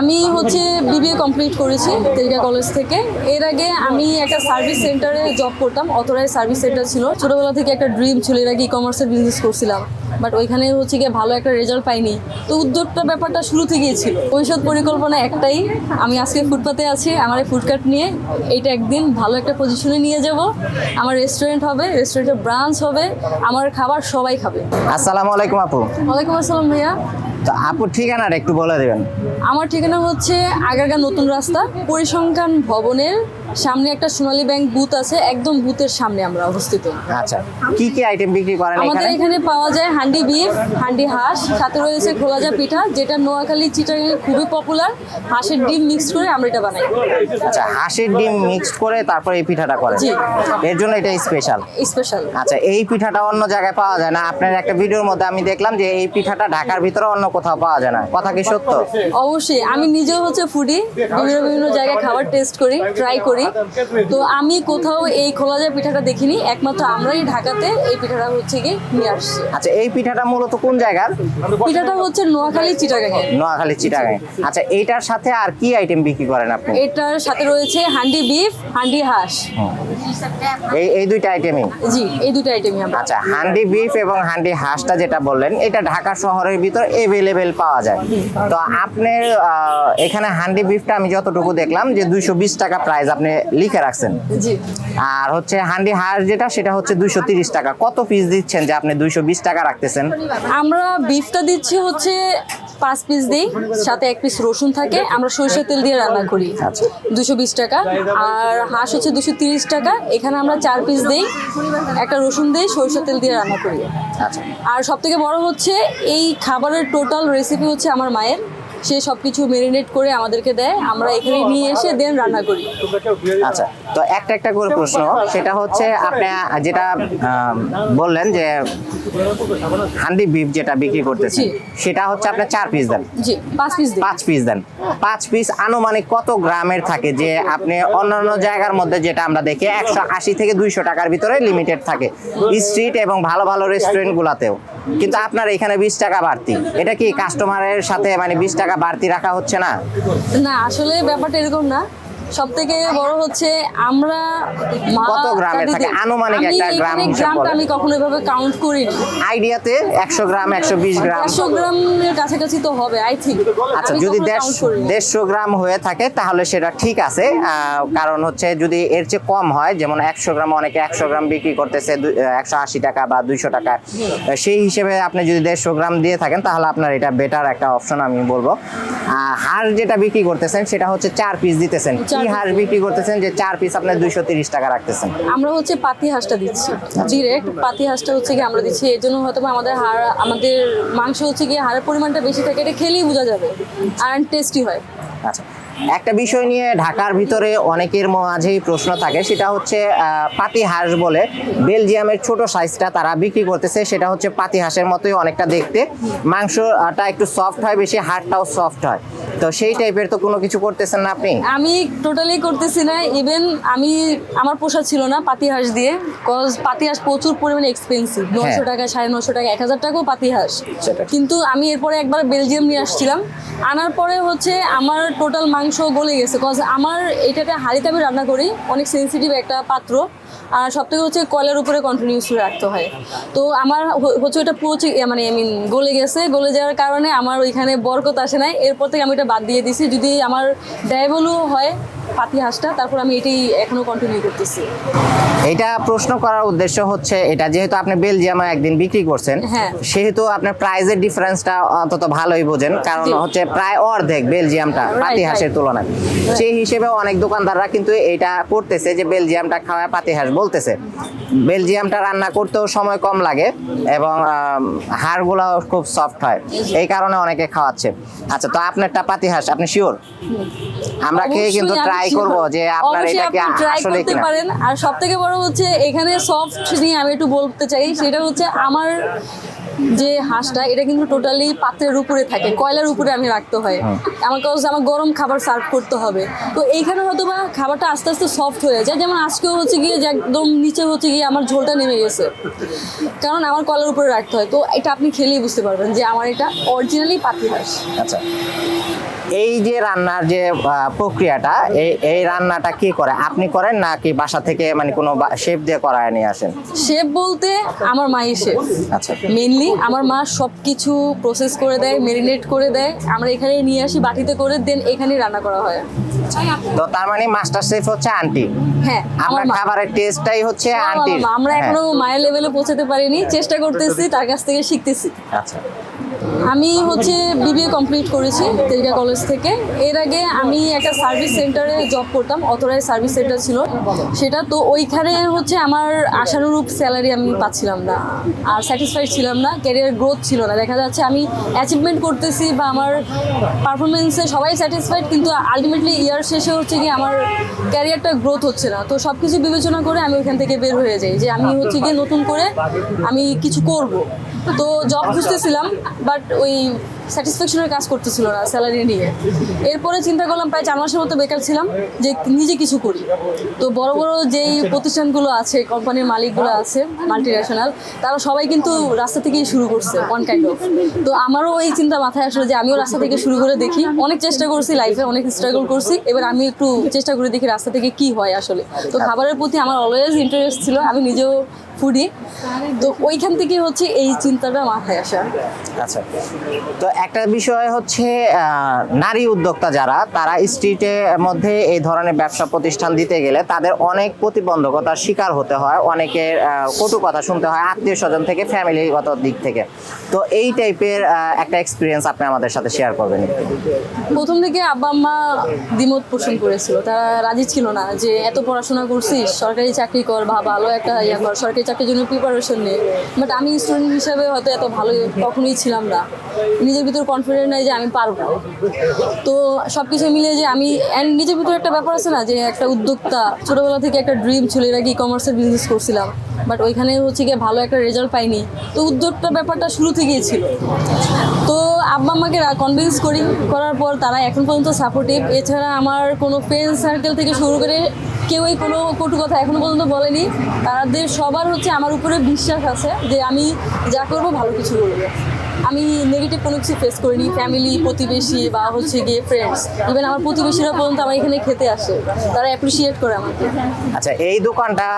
আমি হচ্ছে BBA complete করেছি তেলগা কলেজ থেকে। এর আগে আমি একটা সার্ভিস সেন্টারে জব করতাম অথরাইজ সার্ভিস সেন্টার ছিল। ছোটবেলা থেকে একটা ড্রিম ছিল এর আগে ই কমার্সের বিজনেস করছিলাম। বাট ওইখানে হচ্ছে গিয়ে ভালো একটা রেজাল্ট পাইনি। তো উদ্যোগটা ব্যাপারটা শুরু থেকেই ছিল। ভবিষ্যৎ পরিকল্পনা একটাই আমি আজকে ফুটপাতে আছি আমার এই ফুডকার্ট নিয়ে এইটা একদিন ভালো একটা পজিশনে নিয়ে যাব। আমার রেস্টুরেন্ট হবে রেস্টুরেন্টের ব্রাঞ্চ হবে আমার খাবার সবাই খাবে। আসসালামু আলাইকুম আপু। ওয়ালাইকুম আসসালাম ভাইয়া। তো আপুর ঠিকানাটা একটু বলে দেবেন। আমার ঠিকানা হচ্ছে আগারগা নতুন রাস্তা পরিসংখ্যান ভবনের সামনে একটা সোনালী ব্যাংক বুথ আছে একদম বুথের সামনে আমরা অবস্থিত। আচ্ছা কি কি আইটেম বিক্রি করেন আমাদের এখানে? এখানে পাওয়া যায় হান্ডি বিফ হান্ডি হাঁস সাথে রয়েছে খোলাজা পিঠা যেটা নোয়াখালী চিটাগাং খুবই পপুলার হাঁসের ডিম মিক্স করে আমরা এটা বানাই। আচ্ছা হাঁসের ডিম মিক্স করে তারপর এই পিঠাটা করেন। জি। এর জন্য এটা স্পেশাল স্পেশাল আচ্ছা এই পিঠাটা অন্য জায়গায় পাওয়া যায় না? আপনার একটা ভিডিওর মধ্যে আমি দেখলাম যে এই পিঠাটা ঢাকার ভিতরে অন্য কোথাও পাওয়া যায় না। কথা কি সত্য? অবশ্যই আমি নিজেও হচ্ছে ফুডি বিভিন্ন বিভিন্ন জায়গায় খাবার টেস্ট করি ট্রাই করি। তো আমি কোথাও এই খোলাজা পিঠাটা দেখিনি একমাত্র আমরাই ঢাকাতে এই পিঠাটা হচ্ছে গিয়ে নিয়ে আসছি। আচ্ছা এই পিঠাটা মূলত কোন জায়গার? পিঠাটা হচ্ছে নোয়াখালী চিটাগাঙে। নোয়াখালী চিটাগাং আচ্ছা এইটার সাথে আর কি আইটেম বিক্রি করেন আপনি? এটার সাথে রয়েছে হান্ডি বিফ হান্ডি হাঁস। এই এই দুইটা আইটেমই জি এই দুটো আইটেমই আমরা। আচ্ছা হান্ডি বিফ এবং হান্ডি হাঁসটা যেটা বললেন এটা ঢাকা শহরের ভিতর এভেলেবেল পাওয়া যায়। তো আপনার এখানে হান্ডি বিফটা আমি যতটুকু দেখলাম যে দুইশো বিশ টাকা প্রাইস আপনি লিখে রাখছেন। আর হচ্ছে হান্ডি হাঁস যেটা সেটা হচ্ছে দুইশো তিরিশ টাকা। কত পিস দিচ্ছেন যে আপনি দুইশো বিশ টাকা রাখতেছেন? আমরা বিফটা দিচ্ছি হচ্ছে পাঁচ পিস দিই সাথে এক পিস রসুন থাকে। আমরা সরিষার তেল দিয়ে রান্না করি। আচ্ছা। দুশো বিশ টাকা। আর হাঁস হচ্ছে দুশো তিরিশ টাকা। এখানে আমরা চার পিস দিই। একটা রসুন দিই সরিষার তেল দিয়ে রান্না করি। আচ্ছা। আর সব থেকে বড় হচ্ছে এই খাবারের টোটাল রেসিপি হচ্ছে আমার মায়ের। সে সব কিছু মেরিনেট করে আমাদেরকে দেয় আমরা এখানে নিয়ে এসে দেন রান্না করি। আচ্ছা তো একটা একটা করে প্রশ্ন সেটা হচ্ছে আপনি যেটা বললেন যে হান্ডি বিফ যেটা বিক্রি করতেছেন জি। সেটা হচ্ছে আপনি চার পিস দেন। জি পাঁচ পিস দিই। পাঁচ পিস দেন। পাঁচ পিস আনুমানিক কত গ্রামের থাকে যে আপনি অন্যান্য জায়গার মধ্যে যেটা আমরা দেখি একশো আশি থেকে দুইশো টাকার ভিতরে লিমিটেড থাকে স্ট্রিট এবং ভালো ভালো রেস্টুরেন্ট গুলাতেও। কিন্তু আপনার এখানে বিশ টাকা বাড়তি। এটা কি কাস্টমারের সাথে মানে বিশ টাকা বাড়তি রাখা হচ্ছে না? না আসলে ব্যাপারটা এরকম না। সব থেকে বড় হচ্ছে আমরা কত গ্রামে থাকে? আনুমানিক একটা গ্রাম গ্রামটা আমি কখনো এভাবে কাউন্ট করিনি। আইডিয়াতে একশো গ্রাম একশো বিশ গ্রাম? একশো গ্রামের কাছাকাছি তো হবে আই থিঙ্ক আচ্ছা যদি দেড়শো দেড়শো গ্রাম হয়ে থাকে তাহলে সেটা ঠিক আছে। কারণ হচ্ছে যদি এর চেয়ে কম হয় যেমন একশো গ্রাম অনেকে একশো গ্রাম বিক্রি করতেছে একশো আশি টাকা বা দুইশো টাকা। সেই হিসেবে আপনি যদি দেড়শো গ্রাম দিয়ে থাকেন তাহলে আপনার এটা বেটার একটা অপশন আমি বলব। আর হাঁস যেটা বিক্রি করতেছেন সেটা হচ্ছে চার পিস দিতেছেন। কি হাঁস বিক্রি করতেছেন যে চার পিস আপনার দুইশো তিরিশ টাকা রাখতেছেন? আমরা হচ্ছে পাতি হাঁসটা দিচ্ছি ডিরেক্ট পাতি হাঁসটা হচ্ছে কি আমরা দিচ্ছি। এর জন্য হয়তো আমাদের হাড় আমাদের মাংস হচ্ছে গিয়ে হাড়ের পরিমাণটা বেশি থাকে এটা খেলেই বোঝা যাবে আর টেস্টি হয়। আচ্ছা একটা বিষয় নিয়ে ঢাকার ভিতরে অনেকের মাঝেই প্রশ্ন থাকে সেটা হচ্ছে পাতি হাঁস বলে বেলজিয়ামের ছোট সাইজটা তারা বিক্রি করতেছে সেটা হচ্ছে পাতি হাঁসের মতোই অনেকটা দেখতে। মাংসটা একটু সফট হয় বেশি হাড়টাও সফট হয়। তো সেই টাইপের তো কোনো কিছু করতেছেন না আপনি? আমি টোটালি করতেছি না ইভেন আমি আমার পোষা ছিল না পাতি হাঁস দিয়ে কজ পাতি হাঁস প্রচুর পরিমাণে এক্সপেন্সিভ নশো টাকা সাড়ে নশো টাকা এক হাজার টাকাও পাতি হাঁস সেটা। কিন্তু আমি এরপরে একবার বেলজিয়াম নিয়ে আসছিলাম আনার পরে হচ্ছে আমার টোটাল মাংস গলে গেছে কজ আমার এটাতে হাঁড়িতে আমি রান্না করি অনেক সেন্সিটিভ একটা পাত্র আর সব থেকে হচ্ছে কয়লার উপরে কন্টিনিউসলি রাখতে হয়। তো আমার হচ্ছে ওটা পুরো মানে আই মিন গলে গেছে। গলে যাওয়ার কারণে আমার ওইখানে বরকত আসে নাই। এরপর থেকে আমি এটা বাদ দিয়ে দিছি। যদি আমার ব্যয়বলও হয় পাতি হাঁসটা তারপর আমি এটাই এখনও কন্টিনিউ করতেছি। এটা প্রশ্ন করার উদ্দেশ্য হচ্ছে এটা যেহেতু আপনি বেলজিয়ামে একদিন বিক্রি করছেন হ্যাঁ। সেহেতু আপনার প্রাইজের ডিফারেন্সটা অন্তত ভালোই বোঝেন কারণ হচ্ছে প্রায় অর্ধেক বেলজিয়ামটা পাতি হাঁসের তুলনায়। সেই হিসেবে অনেক দোকানদাররা কিন্তু এটা করতেছে যে বেলজিয়ামটা খাওয়ায় পাতি হাঁস বলতেছে। বেলজিয়ামটা রান্না করতেও সময় কম লাগে এবং হাড়গুলো খুব সফট হয়। এই কারণে অনেকে খাওয়াচ্ছে। আচ্ছা তো আপনারটা পাতি হাঁস আপনি শিওর আমরা খেয়ে কিন্তু ট্রাই করব যে আপনার এটা কি করতে পারেন। আর সব থেকে বড় হচ্ছে এখানে সফট নিয়ে আমি একটু বলতে চাই সেটা হচ্ছে আমার যে হাঁসটা এটা কিন্তু টোটালি পাত্রের উপরে থাকে কয়লার উপরে আমি রাখতে হয়। আমার কাছে আমার গরম খাবার সার্ভ করতে হবে। তো এইখানে হয়তো বা খাবারটা আস্তে আস্তে সফট হয়ে যায়। যেমন আজকেও হচ্ছে গিয়ে যে একদম নিচে হচ্ছে গিয়ে আমার ঝোলটা নেমে গেছে। কারণ আমার কয়লার উপরে রাখতে হয়। তো এটা আপনি খেলেই বুঝতে পারবেন যে আমার এটা অরিজিনালি পাতি হাঁস। আচ্ছা। এই যে রান্নার যে প্রক্রিয়াটা এই এই রান্নাটা কি করে? আপনি করেন নাকি বাসা থেকে মানে কোনো শেফ দিয়ে করায় নিয়ে আসেন? শেফ বলতে আমার মাই শেফ। আচ্ছা। মেনলি আমার মা সব কিছু প্রসেস করে দেয় মেরিনেট করে দেয়। আমরা এখানে নিয়ে আসি বাটিতে করে দেন এখানে রান্না করা হয়। তো তার মানে মাস্টার শেফ হচ্ছে আন্টি হ্যাঁ আমার খাবারের টেস্টটাই হচ্ছে আন্টি আমরা হ্যাঁ। এখনও মায়ের লেভেলে পৌঁছাতে পারিনি চেষ্টা করতেছি তার কাছ থেকে শিখতেছি। আচ্ছা। আমি হচ্ছে বিবিএ কমপ্লিট করেছি তেজগা কলেজ থেকে। এর আগে আমি একটা সার্ভিস সেন্টারে জব করতাম অথরাইজ সার্ভিস সেন্টার ছিল। সেটা তো ওইখানে হচ্ছে আমার আশানুরূপ স্যালারি আমি পাচ্ছিলাম না। আর স্যাটিসফাইড ছিলাম না ক্যারিয়ার গ্রোথ ছিল না। দেখা যাচ্ছে আমি অ্যাচিভমেন্ট করতেছি বা আমার পারফরমেন্সে সবাই স্যাটিসফাইড কিন্তু আলটিমেটলি ইয়ার শেষে হচ্ছে কি আমার ক্যারিয়ারটা গ্রোথ হচ্ছে না। তো সব কিছু বিবেচনা করে আমি ওইখান থেকে বের হয়ে যাই, যে আমি হচ্ছে গিয়ে নতুন করে আমি কিছু করব। তো জব খুঁজতেছিলাম বাট ওই স্যাটিসফ্যাকশনের কাজ করতেছিল না স্যালারি নিয়ে। এরপরে চিন্তা করলাম, প্রায় চার মাসের মতো বেকার ছিলাম, যে নিজে কিছু করি। তো বড় বড় যেই প্রতিষ্ঠানগুলো আছে, কোম্পানির মালিকগুলো আছে মাল্টি ন্যাশনাল তারা সবাই কিন্তু রাস্তা থেকেই শুরু করছে ওয়ান কাইন্ড অফ তো আমারও এই চিন্তা মাথায় আসলো যে আমিও রাস্তা থেকে শুরু করে দেখি। অনেক চেষ্টা করছি লাইফে অনেক স্ট্রাগল করছি। এবার আমি একটু চেষ্টা করে দেখি রাস্তা থেকে কি হয় আসলে। তো খাবারের প্রতি আমার অলওয়েজ ইন্টারেস্ট ছিল, আমি নিজেও ফুডি তো ওইখান থেকে হচ্ছে এই চিন্তাটা মাথায় আসা। আচ্ছা। তো একটা বিষয় হচ্ছে নারী উদ্যোক্তা যারা, তারা স্ট্রিটের মধ্যে এই ধরনের ব্যবসা প্রতিষ্ঠান দিতে গেলে তাদের অনেক প্রতিবন্ধকতার শিকার হতে হয়, অনেকের কটু কথা শুনতে হয় আত্মীয় স্বজন থেকে ফ্যামিলিগত দিক থেকে। তো এই টাইপের একটা এক্সপিরিয়েন্স আপনি আমাদের সাথে শেয়ার করবেন প্রথম থেকে আব্বা আম্মা দ্বিমত পোষণ করেছিল। তারা রাজি ছিল না যে, এত পড়াশোনা করছিস, সরকারি চাকরি কর, বা ভালো একটা ইয়া কর, সরকারি চাকরির জন্য প্রিপারেশন নে। বাট আমি স্টুডেন্ট হিসেবে হয়তো এত ভালো কখনোই ছিলাম না। নিজের ভিতর কনফিডেন্ট নাই যে আমি পারব। তো সব কিছু মিলিয়ে যে আমি অ্যান্ড নিজের ভিতরে একটা ব্যাপার আছে না, যে একটা উদ্যোক্তা, ছোটোবেলা থেকে একটা ড্রিম ছিল, এর আগে ই কমার্সের বিজনেস করছিলাম বাট ওইখানে হচ্ছে গিয়ে ভালো একটা রেজাল্ট পাইনি। তো উদ্যোগটা ব্যাপারটা শুরু থেকেই ছিল। তো আব্বা আমাকে কনভিন্স করি, করার পর তারা এখন পর্যন্ত সাপোর্টিভ এছাড়া আমার কোনো ফ্রেন্ড সার্কেল থেকে শুরু করে কেউই কোনো কটু কথা এখনও পর্যন্ত বলেনি। তাদের সবার হচ্ছে আমার উপরে বিশ্বাস আছে যে আমি যা করব ভালো কিছু করব। আমি নেগেটিভ কোনো কিছু ফেস করিনি ফ্যামিলি প্রতিবেশী বা হচ্ছে গিয়ে ফ্রেন্ডস ইভেন আমার প্রতিবেশীরা পর্যন্ত আমার এখানে খেতে আসে। তারা অ্যাপ্রিসিয়েট করে আমাকে। আচ্ছা এই দোকানটা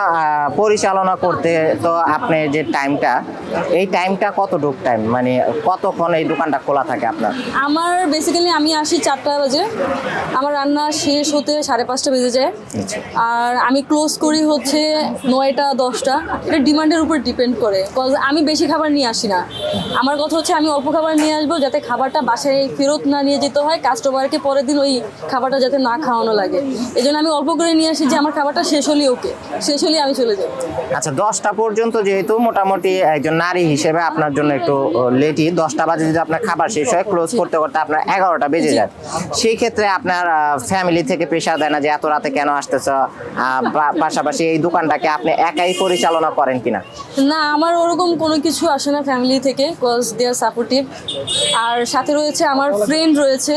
পরিচালনা করতে তো আপনার যে টাইমটা এই টাইমটা কত কতটুক টাইম মানে কতক্ষণ এই দোকানটা খোলা থাকে আপনার? আমার বেসিক্যালি আমি আসি চারটা বাজে। আমার রান্না শেষ হতে সাড়ে পাঁচটা বেজে যায়। আর আমি ক্লোজ করি হচ্ছে নয়টা দশটা। এটা ডিমান্ডের উপর ডিপেন্ড করে। কজ আমি বেশি খাবার নিয়ে আসি না। আমার কথা হচ্ছে আমি অল্প খাবার নিয়ে আসব যাতে খাবারটা বাসায় ফেরত না নিয়ে যেতে হয়। কাস্টমারকে পরের দিন ওই খাবারটা যাতে না খাওয়ানো লাগে। এই জন্য আমি অল্প করে নিয়ে আসি যে আমার খাবারটা শেষ হলেই ওকে। শেষ হলেই আমি চলে যাই আচ্ছা দশটা পর্যন্ত যেহেতু মোটামুটি একজন নারী হিসেবে আপনার জন্য একটু লেটই। দশটা বাজে যদি আপনার খাবার শেষ হয় ক্লোজ করতে করতে আপনার এগারোটা বেজে যায়। সেই ক্ষেত্রে আপনার ফ্যামিলি থেকে প্রেশার দেয় না যে এত রাতে কেন আসতেছ? পাশাপাশি এই দোকানটাকে আপনি একাই পরিচালনা করেন কিনা? না আমার ওরকম কোনো কিছু আসে না ফ্যামিলি থেকে কজ দে আর সাপোর্টিভ আর সাথে রয়েছে আমার ফ্রেন্ড রয়েছে।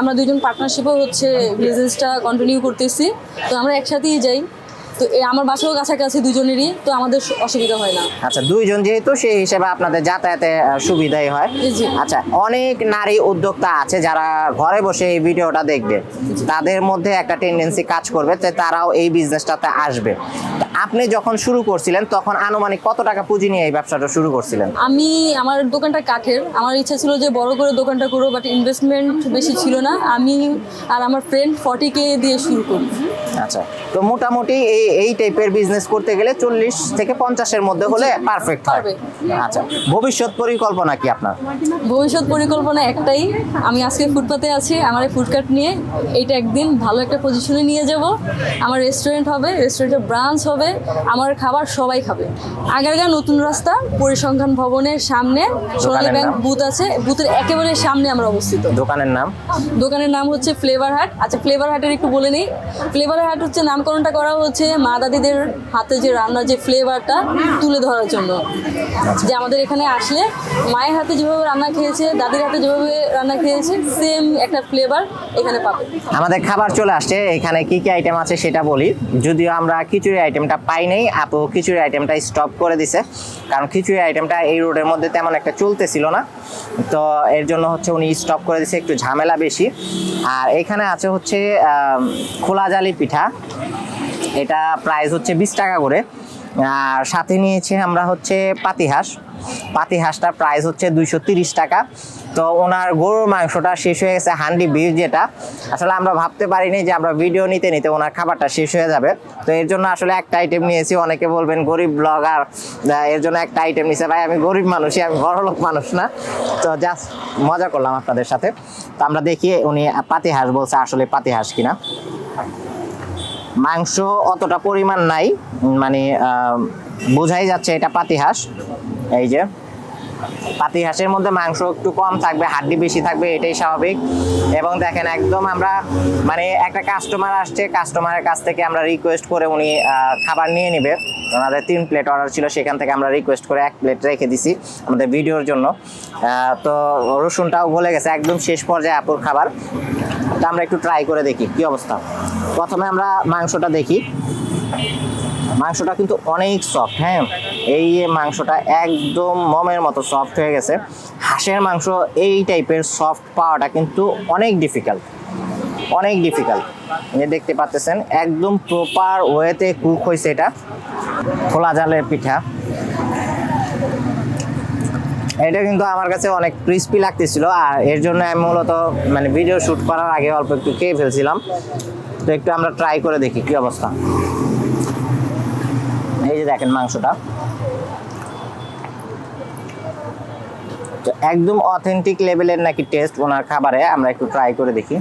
আমরা দুজন পার্টনারশিপও হচ্ছে বিজনেসটা কন্টিনিউ করতেছি। তো আমরা একসাথেই যাই। তো আমার বাসাও কাছাকাছি দুজনেরই তো আমাদের অসুবিধা হয় না। আচ্ছা দুইজন যেহেতু সেই হিসেবে আপনাদের যাতায়াতে সুবিধাই হয়। আচ্ছা অনেক নারী উদ্যোক্তা আছে যারা ঘরে বসে এই ভিডিওটা দেখবে। তাদের মধ্যে একটা টেন্ডেন্সি কাজ করবে তারাও এই বিজনেসটাতে আসবে। আপনি যখন শুরু করছিলেন তখন আনুমানিক কত টাকা পুঁজি নিয়ে এই ব্যবসাটা শুরু করছিলেন? আমি আমার দোকানটা কাঠের। আমার ইচ্ছা ছিল যে বড় করে দোকানটা করব বাট ইনভেস্টমেন্ট বেশি ছিল না। আমি আর আমার ফ্রেন্ড ফর্টি কে দিয়ে শুরু করি। আচ্ছা তো মোটামুটি এই এই টাইপের বিজনেস করতে গেলে চল্লিশ থেকে পঞ্চাশের মধ্যে হলে পারফেক্ট হবে আচ্ছা ভবিষ্যৎ পরিকল্পনা কি আপনার? ভবিষ্যৎ পরিকল্পনা একটাই। আমি আজকে ফুটপাতে আছি আমার এই ফুডকার্ট নিয়ে এইটা একদিন ভালো একটা পজিশনে নিয়ে যাব। আমার রেস্টুরেন্ট হবে রেস্টুরেন্টের ব্রাঞ্চ হবে আমার খাবার সবাই খাবে। আগারগা নতুন রাস্তা পরিসংখ্যান ভবনের সামনে সোনালী ব্যাংক বুথ আছে বুথের একেবারে সামনে আমরা অবস্থিত। দোকানের নাম? দোকানের নাম হচ্ছে ফ্লেভার হাট। আচ্ছা ফ্লেভার হাটের একটু বলে নিই। ফ্লেভার হাট হচ্ছে নামকরণটা করা হচ্ছে মা দাদিদের হাতে যে রান্নার যে ফ্লেভারটা তুলে ধরার জন্য। যে আমাদের এখানে আসলে মায়ের হাতে যেভাবে রান্না খেয়েছে দাদির হাতে যেভাবে রান্না খেয়েছে সেম একটা ফ্লেভার এখানে পাবে। আমাদের খাবার চলে আসছে। এখানে কি কি আইটেম আছে সেটা বলি। যদিও আমরা খিচুড়ি আইটেমটা পাই নাই। আপু খিচুড়ি আইটেমটা স্টপ করে দিছে। কারণ খিচুড়ি আইটেমটা এই রোডের মধ্যে তেমন একটা চলতেছিল না। তো এর জন্য হচ্ছে উনি স্টপ করে দিছে, একটু ঝামেলা বেশি। আর এখানে আছে হচ্ছে খোলা জালি পিঠা। এটা প্রাইস হচ্ছে বিশ টাকা করে। আর সাথে নিয়েছি আমরা হচ্ছে পাতিহাঁস। পাতিহাঁসটার প্রাইস হচ্ছে দুইশো টাকা। তো ওনার গরুর মাংসটা শেষ হয়ে গেছে হান্ডি বিফ যেটা। আসলে আমরা ভাবতে পারিনি যে আমরা ভিডিও নিতে নিতে ওনার খাবারটা শেষ হয়ে যাবে। তো এর জন্য আসলে একটা আইটেম নিয়েছি, অনেকে বলবেন গরিব ব্লগার এর জন্য একটা আইটেম নিয়েছে ভাই, আমি গরিব মানুষই, আমি বড়লোক মানুষ না। তো জাস্ট মজা করলাম আপনাদের সাথে। তো আমরা দেখি উনি পাতিহাঁস বলছে আসলে পাতিহাঁস কিনা। মাংস অতটা পরিমাণ নাই মানে বোঝাই যাচ্ছে এটা পাতিহাঁস। এই যে। পাতিহাঁসের মধ্যে মাংস একটু কম থাকবে, হাড্ডি বেশি থাকবে, এটাই স্বাভাবিক। এবং দেখেন একদম আমরা মানে একটা কাস্টমার আসছে কাস্টমারের কাছ থেকে আমরা রিকোয়েস্ট করে উনি খাবার নিয়ে নেবে। ওনাদের তিন প্লেট অর্ডার ছিল, সেখান থেকে আমরা রিকোয়েস্ট করে এক প্লেট রেখে দিছি আমাদের ভিডিওর জন্য। তো রসুনটাও গলে গেছে, একদম শেষ পর্যায়ে আপুর খাবার। তো আমরা একটু ট্রাই করে দেখি, কি অবস্থা। প্রথমে আমরা মাংসটা দেখি। মাংসটা কিন্তু অনেক সফট হ্যাঁ? এই মাংসটা একদম মমের মতো সফট হয়ে গেছে। হাঁসের মাংস এই টাইপের সফট পাওয়াটা কিন্তু অনেক ডিফিকাল্ট অনেক ডিফিকাল্ট যে দেখতে পাচ্ছেন, একদম প্রপার ওয়েতে কুক হয়েছে এটা। খোলা জালের পিঠা। এটা কিন্তু আমার কাছে অনেক ক্রিস্পি লাগতেছিল আর এর জন্য আমি মূলত মানে ভিডিও শুট করার আগে অল্প একটু খেয়ে ফেলছিলাম। তো একটু আমরা ট্রাই করে দেখি কি অবস্থা। এই যে দেখেন মাংসটা। তো একদম অথেন্টিক লেভেলের নাকি টেস্ট ওনার খাবারে, আমরা একটু ট্রাই করে দেখি।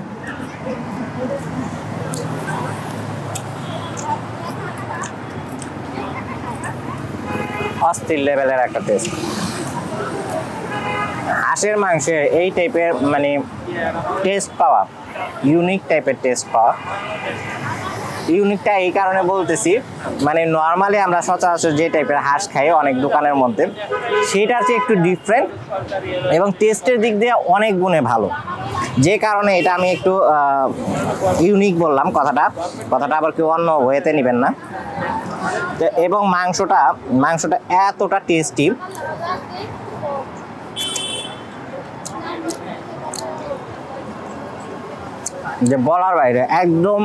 অস্থির লেভেলের একটা টেস্ট হাঁসের মাংসের এই টাইপের মানে টেস্ট পাওয়া ইউনিক টাইপের টেস্ট পাওয়া। ইউনিকটা এই কারণে বলতেছি মানে নর্মালি আমরা সচরাচর যে টাইপের হাঁস খাই অনেক দোকানের মধ্যে, সেটার চেয়ে একটু ডিফারেন্ট এবং টেস্টের দিক দিয়ে অনেক গুণে ভালো। যে কারণে এটা আমি একটু ইউনিক বললাম কথাটা কথাটা আবার কেউ অন্য ওয়েতে নেবেন না। এবং মাংসটা মাংসটা এতটা টেস্টি যে বলার বাইরে, একদম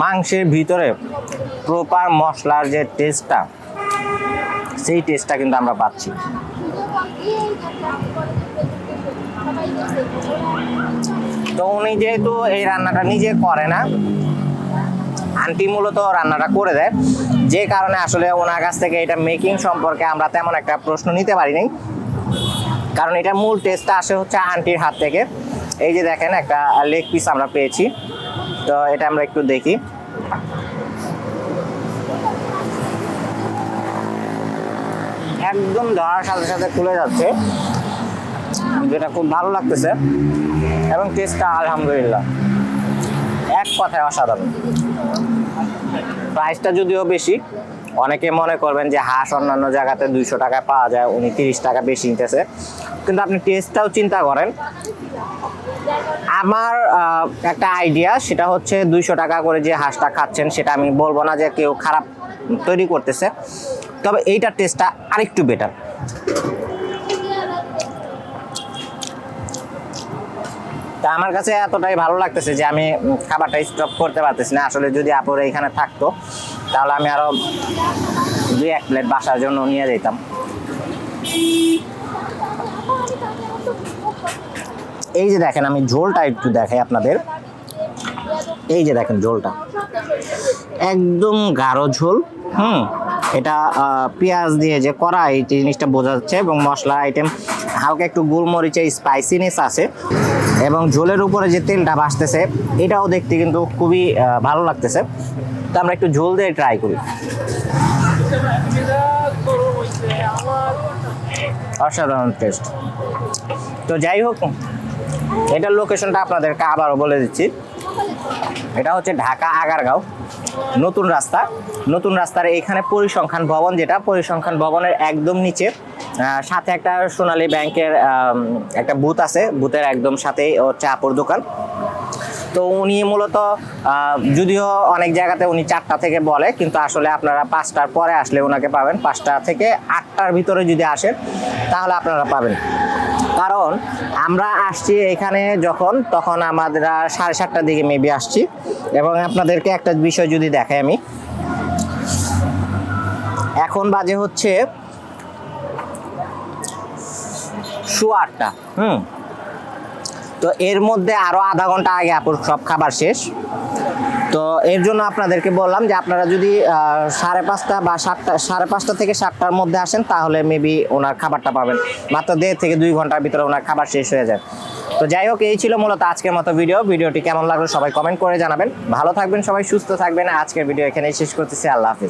মাংসের ভিতরে প্রপার মশলার যে টেস্টটা সেই টেস্টটা কিন্তু আমরা পাচ্ছি। তো উনি যেহেতু এই রান্নাটা নিজে করে না, আন্টি মূলত রান্নাটা করে দেয়। যে কারণে আসলে ওনার কাছ থেকে এটা মেকিং সম্পর্কে আমরা তেমন একটা প্রশ্ন নিতে পারিনি কারণ এটা মূল টেস্টটা আসে হচ্ছে আন্টির হাত থেকে। এই যে দেখেন, একটা লেগ পিস আমরা পেয়েছি। তো এটা আমরা একটু দেখি। একদম ধরার সাথে সাথে খুলে যাচ্ছে। যেটা খুব ভালো লাগতেছে। এবং টেস্টটা আলহামদুলিল্লাহ। এক কথায় অসাধারণ। প্রাইসটা যদিও বেশি, অনেকে মনে করবেন যে হাঁস অন্যান্য জায়গাতে দুইশো টাকায় পাওয়া যায়, উনি তিরিশ টাকা বেশি নিতেছে। কিন্তু আপনি টেস্টটাও চিন্তা করেন আমার একটা আইডিয়া সেটা হচ্ছে দুইশো টাকা করে যে হাঁসটা খাচ্ছেন, সেটা আমি বলব না যে কেউ খারাপ তৈরি করতেছে। তবে এইটার টেস্টটা আরেকটু বেটার তা আমার কাছে এতটাই ভালো লাগতেছে যে আমি খাবারটা স্টপ করতে পারতেছি না। আসলে যদি আপুর এখানে থাকতো, তাহলে আমি আরও দুই এক প্লেট বাসার জন্য নিয়ে যেতাম। এই যে দেখেন, আমি ঝোলটা একটু দেখাই আপনাদের। এই যে দেখেন ঝোলটা। একদম গাঢ় ঝোল, হুম? এটা পেঁয়াজ দিয়ে যে করা, এই জিনিসটা বোঝা যাচ্ছে, এবং মশলা আইটেম হালকা একটু গোলমরিচের স্পাইসিনেস আছে, এবং ঝোলের উপরে যে তেলটা ভাসতেছে, এটাও দেখতে কিন্তু খুবই ভালো লাগতেছে। তো আমরা একটু ঝোল দিয়ে ট্রাই করি। অসাধারণ টেস্ট তো যাই হোক এটার লোকেশনটা আপনাদেরকে আবারও বলে দিচ্ছি। এটা হচ্ছে ঢাকা আগারগাঁও। নতুন রাস্তা। নতুন রাস্তার এখানে পরিসংখ্যান ভবন যেটা, পরিসংখ্যান ভবনের একদম নিচে সাথে একটা সোনালী ব্যাংকের একটা বুথ আছে। বুথের একদম সাথেই হচ্ছে আপুর দোকান। তো উনি মূলত যদিও অনেক জায়গাতে উনি চারটা থেকে বলে, কিন্তু আসলে আপনারা পাঁচটার পরে আসলে ওনাকে পাবেন। পাঁচটা থেকে আটটার ভিতরে যদি আসেন, তাহলে আপনারা পাবেন। কারণ আমরা আসছি এখানে যখন, তখন আমাদের সাড়ে সাতটার দিকে মেবি আসছি। এবং আপনাদেরকে একটা বিষয় যদি দেখাই আমি। এখন বাজে হচ্ছে শো আটটা হুম? তো এর মধ্যে আরও আধা ঘণ্টা আগে আপুর সব খাবার শেষ। তো এর জন্য আপনাদেরকে বললাম যে আপনারা যদি সাড়ে পাঁচটা বা সাতটা, সাড়ে পাঁচটা থেকে সাতটার মধ্যে আসেন, তাহলে মেবি ওনার খাবারটা পাবেন। মাত্র দেড় থেকে দুই ঘণ্টার ভিতরে ওনার খাবার শেষ হয়ে যায়। তো যাই হোক, এই ছিল মূলত আজকের মতো ভিডিও। ভিডিওটি কেমন লাগল সবাই কমেন্ট করে জানাবেন। ভালো থাকবেন সবাই, সুস্থ থাকবেন। আজকের ভিডিও এখানেই শেষ করতেছি। আল্লাহ হাফিজ।